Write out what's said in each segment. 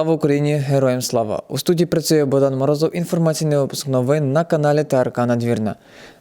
Слава Україні! Героям слава! У студії працює Богдан Морозов. Інформаційний випуск новин на каналі ТРК Надвірна.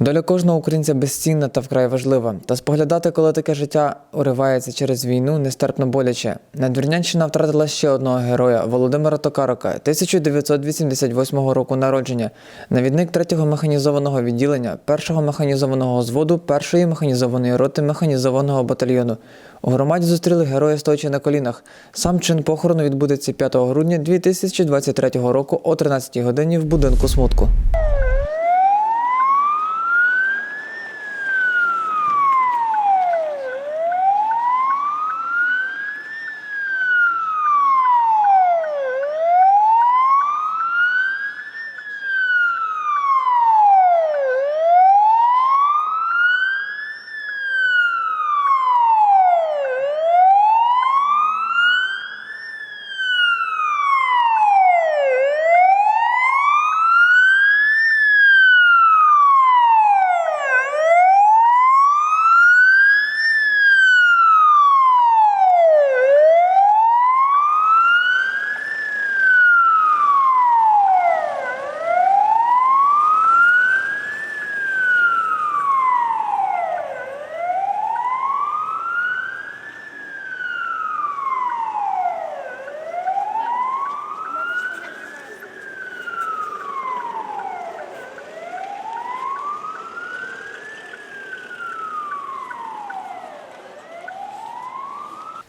Доля кожного українця безцінна та вкрай важлива. Та споглядати, коли таке життя уривається через війну, нестерпно боляче. Надвірнянщина втратила ще одного героя Володимира Токарока, 1988 року народження, навідник 3-го механізованого відділення, 1-го механізованого зводу, 1-ї механізованої роти механізованого батальйону. У громаді зустріли героя стоячи на колінах. Сам чин похорону відбудеться 5 грудня 2023 року о 13 годині в будинку смутку.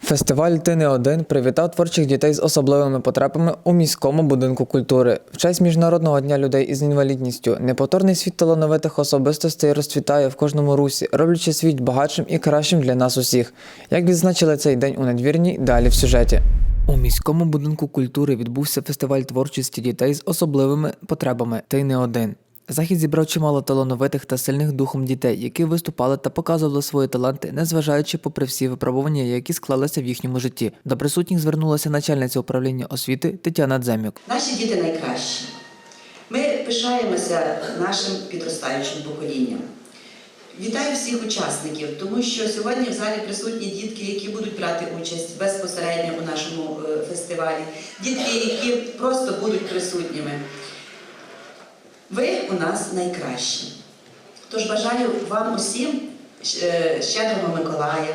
Фестиваль Ти не один привітав творчих дітей з особливими потребами у міському будинку культури. В честь міжнародного дня людей із інвалідністю неповторний світ талановитих особистостей розцвітає в кожному русі, роблячи світ багатшим і кращим для нас усіх. Як відзначили цей день у надвірні, далі в сюжеті. У міському будинку культури відбувся фестиваль творчості дітей з особливими потребами. Ти не один. Захід зібрав чимало талановитих та сильних духом дітей, які виступали та показували свої таланти, незважаючи попри всі випробування, які склалися в їхньому житті. До присутніх звернулася начальниця управління освіти Тетяна Дземюк. Наші діти найкращі. Ми пишаємося нашим підростаючим поколінням. Вітаю всіх учасників, тому що сьогодні в залі присутні дітки, які будуть брати участь безпосередньо у нашому е, фестивалі, дітки, які просто будуть присутніми. Ви у нас найкращі. Тож бажаю вам усім е, щедрого Миколая.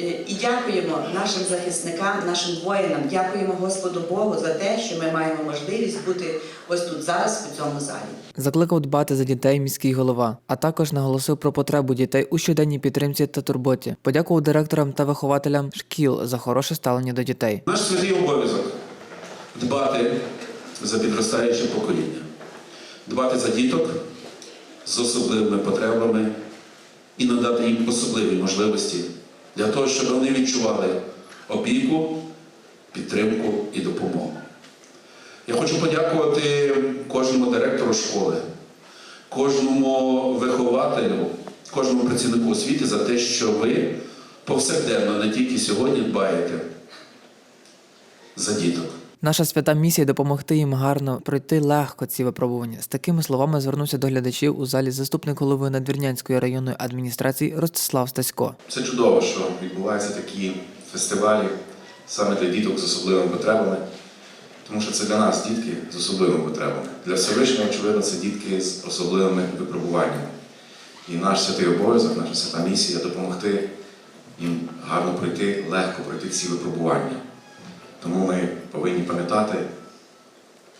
Е, І дякуємо нашим захисникам, нашим воїнам, дякуємо Господу Богу за те, що ми маємо можливість бути ось тут зараз у цьому залі. Закликав дбати за дітей міський голова, а також наголосив про потребу дітей у щоденній підтримці та турботі. Подякував директорам та вихователям шкіл за хороше ставлення до дітей. Наш святий обов'язок дбати за підростаюче покоління, дбати за діток з особливими потребами і надати їм особливі можливості для того, щоб вони відчували опіку, підтримку і допомогу. Я хочу подякувати кожному директору школи, кожному вихователю, кожному працівнику освіти за те, що ви повсякденно, не тільки сьогодні, дбаєте за діток. Наша свята місія допомогти їм гарно пройти легко ці випробування. З такими словами звернувся до глядачів у залі заступник голови Надвірнянської районної адміністрації Ростислав Стасько. Це чудово, що відбуваються такі фестивалі саме для діток з особливими потребами, тому що це для нас дітки з особливими потребами. Для Всевишнього, очевидно, це дітки з особливими випробуваннями. І наш святий обов'язок, наша свята місія допомогти їм гарно пройти, легко пройти ці випробування. Тому ми повинні пам'ятати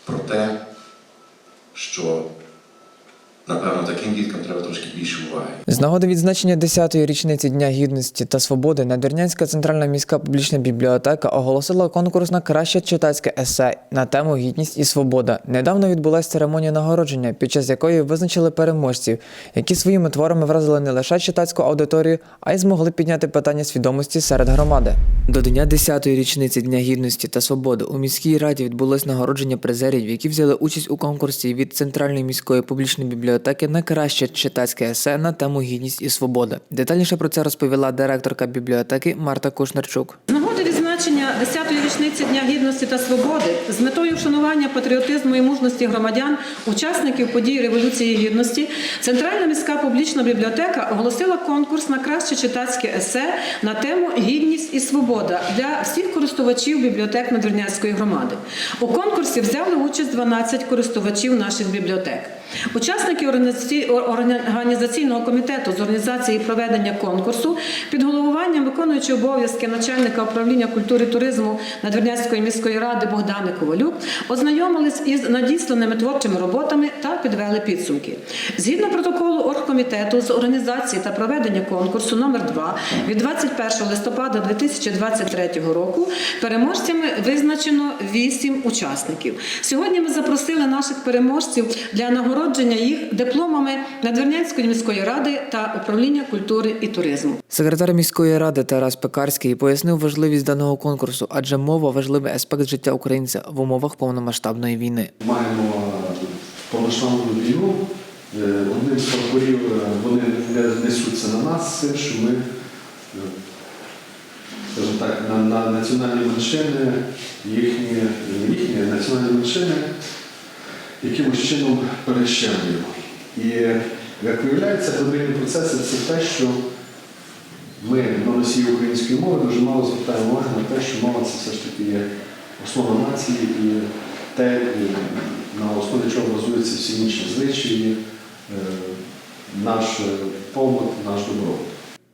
про те, що, напевно, таким діткам треба трошки більше уваги. З нагоди відзначення 10-ї річниці Дня гідності та свободи Надвірнянська центральна міська публічна бібліотека оголосила конкурс на краще читацьке есе на тему Гідність і свобода. Недавно відбулася церемонія нагородження, під час якої визначили переможців, які своїми творами вразили не лише читацьку аудиторію, а й змогли підняти питання свідомості серед громади. До дня 10-ї річниці Дня гідності та свободи у міській раді відбулось нагородження призерів, які взяли участь у конкурсі від центральної міської публічної бібліотеки на краще читацьке есе на тему гідність і свобода. Детальніше про це розповіла директорка бібліотеки Марта Кушнерчук. Нагоди відзначення 10-ї річниці річниці Дня гідності та свободи з метою вшанування патріотизму і мужності громадян, учасників подій Революції Гідності, Центральна міська публічна бібліотека оголосила конкурс на краще читацьке есе на тему Гідність і свобода для всіх користувачів бібліотек Надвірнянської громади. У конкурсі взяли участь 12 користувачів наших бібліотек. Учасники організаційного комітету з організації проведення конкурсу під головуванням виконуючого обов'язки начальника управління культури і туризму Надвірнянської міської ради Богдани Ковалюк ознайомились із надісланими творчими роботами та підвели підсумки. Згідно протоколу оргкомітету з організації та проведення конкурсу номер 2 від 21 листопада 2023 року переможцями визначено 8 учасників. Сьогодні ми запросили наших переможців для нагородження їх дипломами Надвірнянської міської ради та управління культури і туризму. Секретар міської ради Тарас Пекарський пояснив важливість даного конкурсу, адже мова важливий аспект життя українця в умовах повномасштабної війни. Маємо повномасштабну війну. Е, Одним з прапорів е, вони не несуться на нас, що ми, е, скажімо так, на, на національні меншини, їхні, не їхні національні меншини якимось чином перещемлюємо. І як виявляється, подвійні процеси це те, що ми на носії української мови дуже мало звертаємо увагу на те, що мова це все ж таки є основа нації і те, на основі чого базуються всі інші звичаї, е, наш е, побут, наш добробут.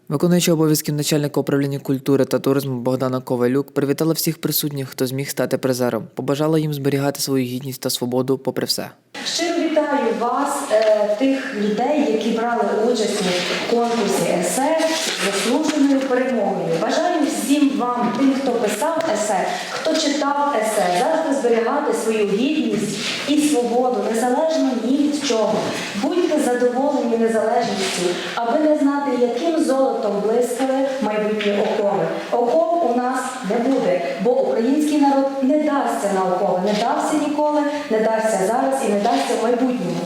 Виконуючи обов'язків начальника управління культури та туризму Богдана Ковалюк привітала всіх присутніх, хто зміг стати призером. Побажала їм зберігати свою гідність та свободу попри все. Щиро вітаю вас, е, тих людей, які брали участь у конкурсі есе заслуженою перемогою. Бажаю всім вам, тим, хто писав есе, хто читав есе, завжди зберігати свою гідність і свободу, незалежно ні від чого. Будьте задоволені незалежністю, аби не знати, яким золотом блискали майбутні окови. Окоп у нас не буде, бо український народ не дасться на окови, не дався ніколи, не дасться зараз і не дасться в майбутньому.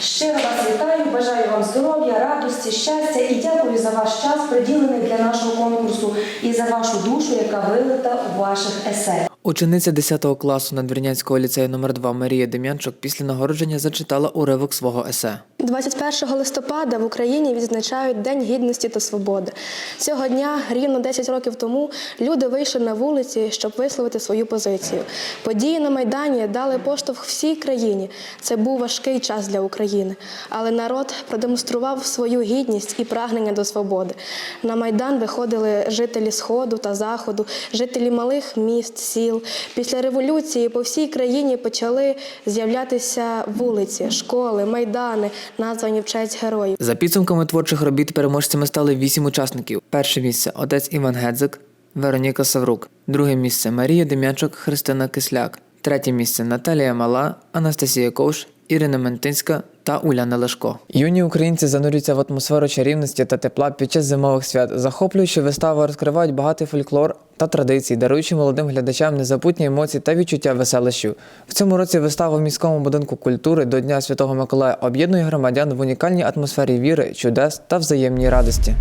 Щиро вас вітаю, бажаю вам здоров'я, радості, щастя і дякую за ваш час, приділений для нашого конкурсу, і за вашу душу, яка вилита у ваших есе. Учениця 10 класу Надвірнянського ліцею номер 2 Марія Дем'янчук після нагородження зачитала уривок свого есе. 21 листопада в Україні відзначають День гідності та свободи. Цього дня, рівно 10 років тому, люди вийшли на вулиці, щоб висловити свою позицію. Події на Майдані дали поштовх всій країні. Це був важкий час для України. Але народ продемонстрував свою гідність і прагнення до свободи. На Майдан виходили жителі Сходу та Заходу, жителі малих міст, сіл. Після революції по всій країні почали з'являтися вулиці, школи, майдани, названі в честь героїв. За підсумками творчих робіт переможцями стали вісім учасників. Перше місце отець Іван Гедзик, Вероніка Саврук. Друге місце Марія Дем'янчук, Христина Кисляк. Третє місце Наталія Мала, Анастасія Ковш, Ірина Ментинська та Уляна Лешко. Юні українці занурюються в атмосферу чарівності та тепла під час зимових свят. Захоплюючи вистави розкривають багатий фольклор та традиції, даруючи молодим глядачам незабутні емоції та відчуття веселищів. В цьому році вистава в міському будинку культури до Дня Святого Миколая об'єднує громадян в унікальній атмосфері віри, чудес та взаємній радості.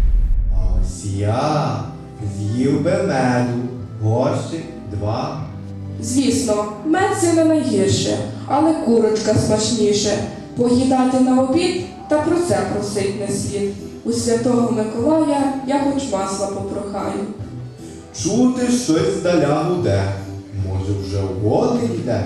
А ось я з'їв би меду, горщик, два. Звісно, мед це не найгірше, але курочка смачніше. Поїдати на обід та про це просить не слід. У святого Миколая я хоч масла попрохаю. Чути щось здаля гуде. Може, вже угоди йде?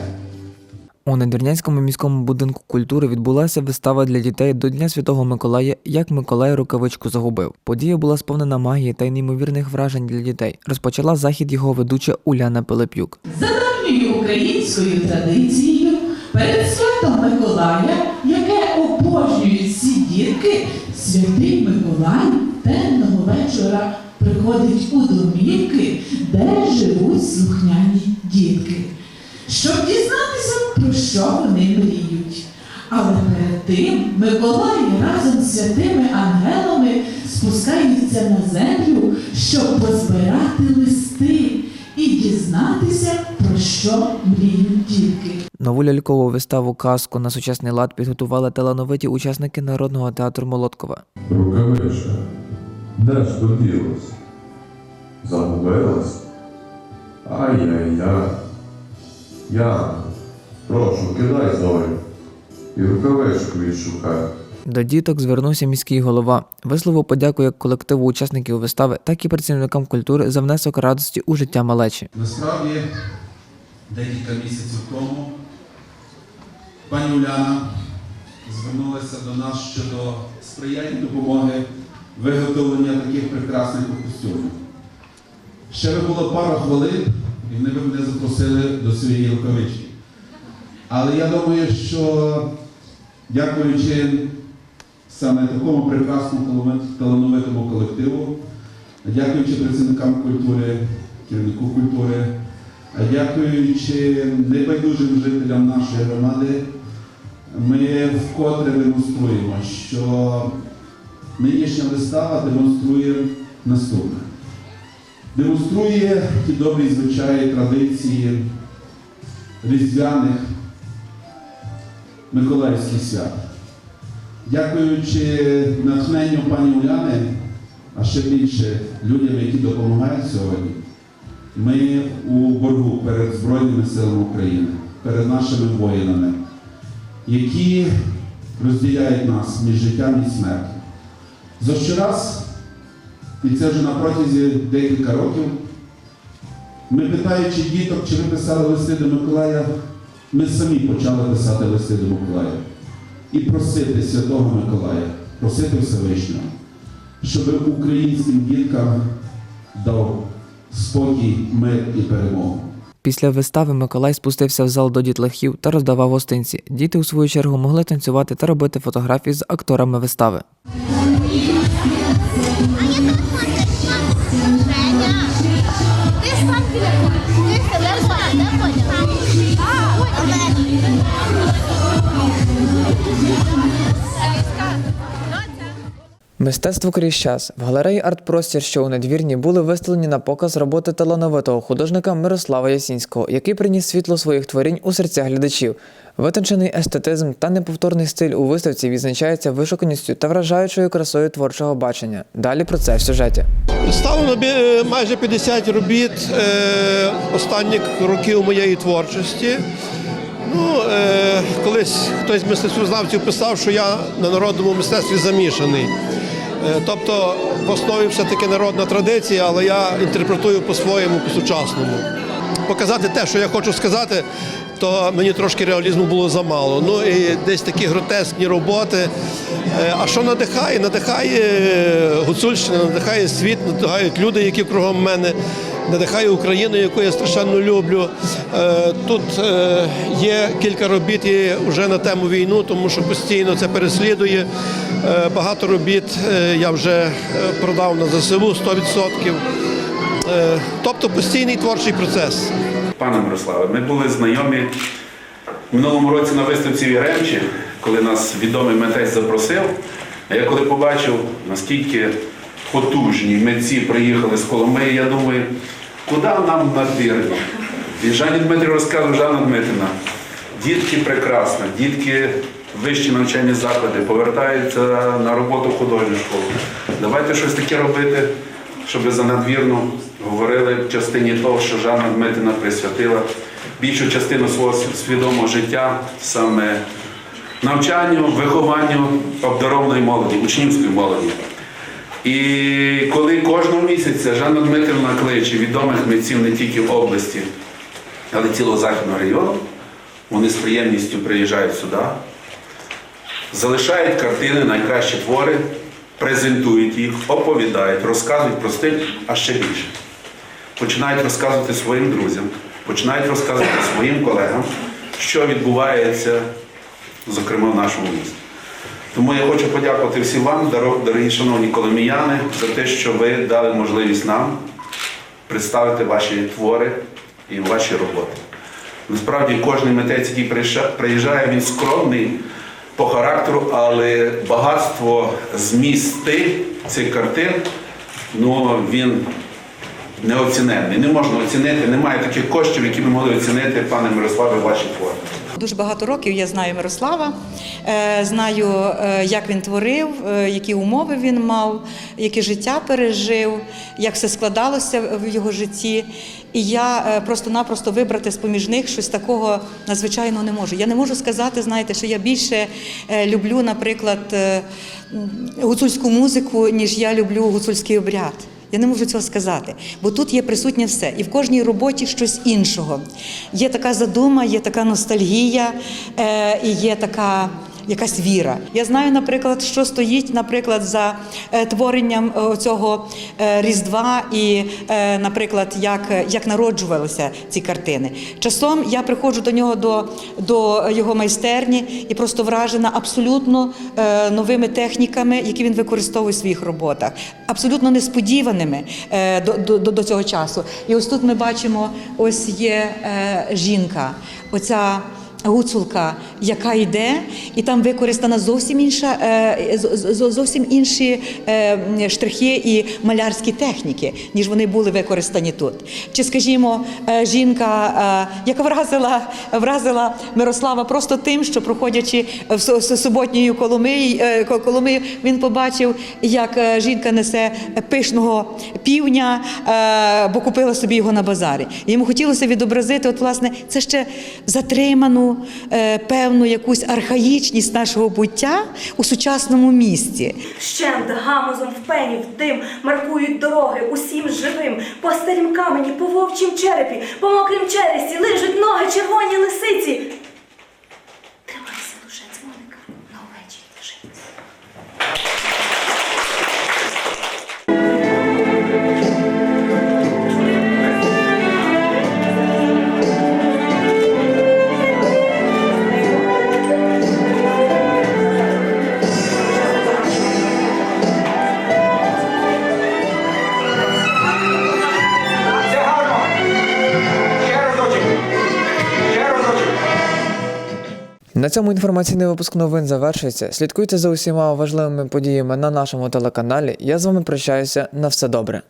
У Надвірнянському міському будинку культури відбулася вистава для дітей до Дня Святого Миколая Як Миколай рукавичку загубив. Подія була сповнена магії та й неймовірних вражень для дітей. Розпочала захід його ведуча Уляна Пилипюк. За давньою українською традицією перед святом Миколая, яке обожнюють всі дітки, святий Миколай темного вечора приходить у домівки, де живуть слухняні дітки, щоб дізнатися, про що вони мріють. Але перед тим Миколай разом з святими ангелами спускаються на землю, щоб позбирати листи і дізнатися, про що мріють дітки. Нову лялькову виставу казку на сучасний лад підготували талановиті учасники народного театру Молоткова. Рукавичка, де ж поділась? Загубилась? Ай-яй-яй. Я, прошу, кидай зброю. І рукавичку відшукай. До діток звернувся міський голова, висловив подяку як колективу учасників вистави, так і працівникам культури за внесок радості у життя малечі. Насправді, декілька місяців тому пані Уляна звернулася до нас щодо сприяння допомоги виготовлення таких прекрасних костюмів. Ще би було пару хвилин, і вони б мене запросили до своєї рукавички. Але я думаю, що дякуючи саме такому прекрасному талановитому колективу, дякуючи працівникам культури, керівнику культури, дякуючи небайдужим жителям нашої громади, ми вкотре демонструємо, що нинішня вистава демонструє наступне. Демонструє ті добрі звичаї, традиції різдвяних Миколаївських свят. Дякуючи натхненню пані Уляни, а ще більше людям, які допомагають сьогодні, ми у боргу перед Збройними силами України, перед нашими воїнами, які розділяють нас між життям і смертю. За щораз, і це вже на протязі декілька років, ми питаючи діток, чи ви писали листи до Миколая, ми самі почали писати листи до Миколая і просити Святого Миколая, просити Всевишнього, щоб українським діткам дав спокій, мир і перемогу. Після вистави Миколай спустився в зал до дітлахів та роздавав гостинці. Діти, у свою чергу, могли танцювати та робити фотографії з акторами вистави. Ти Мистецтво крізь час в галереї «Артпростір», що у надвірні, були виставлені на показ роботи талановитого художника Мирослава Ясінського, який приніс світло своїх творінь у серця глядачів. Витончений естетизм та неповторний стиль у виставці відзначається вишуканістю та вражаючою красою творчого бачення. Далі про це в сюжеті. Представлено е, майже 50 робіт е, останніх років моєї творчості. Ну, е, колись хтось з мистецтвознавців писав, що я на народному мистецтві замішаний. Е, тобто в основі все-таки народна традиція, але я інтерпретую по-своєму, по-сучасному. Показати те, що я хочу сказати, то мені трошки реалізму було замало. Ну і десь такі гротескні роботи. Е, А що надихає? Надихає Гуцульщина, надихає світ, надихають люди, які кругом мене, надихає Україну, яку я страшенно люблю. Е, Тут е, є кілька робіт вже на тему війну, тому що постійно це переслідує. Е, Багато робіт я вже продав на ЗСУ 100%. Е, Тобто постійний творчий процес. Пане Мирославе, ми були знайомі в минулому році на виставці в Яремчі, коли нас відомий митець запросив. А я коли побачив, наскільки потужні митці приїхали з Коломиї, я думаю, куди нам надвірно? І Жанні Дмитрій розказував, Жанна Дмитрівна, дітки прекрасно, дітки вищі навчальні заклади повертаються на роботу в художню школу. Давайте щось таке робити, щоб за надвірну говорили в частині того, що Жанна Дмитрівна присвятила більшу частину свого свідомого життя саме навчанню, вихованню обдарованої молоді, учнівської молоді. І коли кожного місяця Жанна Дмитрівна кличе відомих митців не тільки в області, але цілого західного району, вони з приємністю приїжджають сюди, залишають картини, найкращі твори, презентують їх, оповідають, розказують про стиль, а ще більше. Починають розказувати своїм друзям, починають розказувати своїм колегам, що відбувається, зокрема в нашому місті. Тому я хочу подякувати всім вам, дорогі шановні коломіяни, за те, що ви дали можливість нам представити ваші твори і ваші роботи. Насправді кожен митець, який приїжджає, він скромний по характеру, але багатство змісти цих картин, ну він неоціненний. Не можна оцінити, немає таких коштів, які ми могли оцінити, пане Мирославе, ваші твори. Дуже багато років я знаю Мирослава, е, знаю, е, як він творив, е, які умови він мав, яке життя пережив, як все складалося в його житті. І я просто-напросто вибрати з поміж них щось такого надзвичайного не можу. Я не можу сказати, знаєте, що я більше люблю, наприклад, гуцульську музику, ніж я люблю гуцульський обряд. Я не можу цього сказати, бо тут є присутнє все, і в кожній роботі щось іншого. Є така задума, є така ностальгія, е, і є така якась віра. Я знаю, наприклад, що стоїть, наприклад, за е, творенням е, цього е, Різдва і, наприклад, як, як народжувалися ці картини. Часом я приходжу до нього до, до його майстерні і просто вражена абсолютно новими техніками, які він використовує в своїх роботах, абсолютно несподіваними до, до, до, цього часу. І ось тут ми бачимо, ось є жінка. Оця гуцулка, яка йде, і там використана зовсім інша, е, зовсім інші е, штрихи і малярські техніки, ніж вони були використані тут. Чи, скажімо, е, жінка, яка вразила, вразила Мирослава просто тим, що проходячи в су- су- суботньою Коломиї, він побачив, як жінка несе пишного півня, бо купила собі його на базарі. Йому хотілося відобразити, от, власне, це ще затриману е, певну якусь архаїчність нашого буття у сучасному місті. Вщент гамузом в пенів дим маркують дороги усім живим, по старім камені, по вовчім черепі, по мокрім чересі лижуть ноги червоні лисиці. На цьому інформаційний випуск новин завершується. Слідкуйте за усіма важливими подіями на нашому телеканалі. Я з вами прощаюся. На все добре.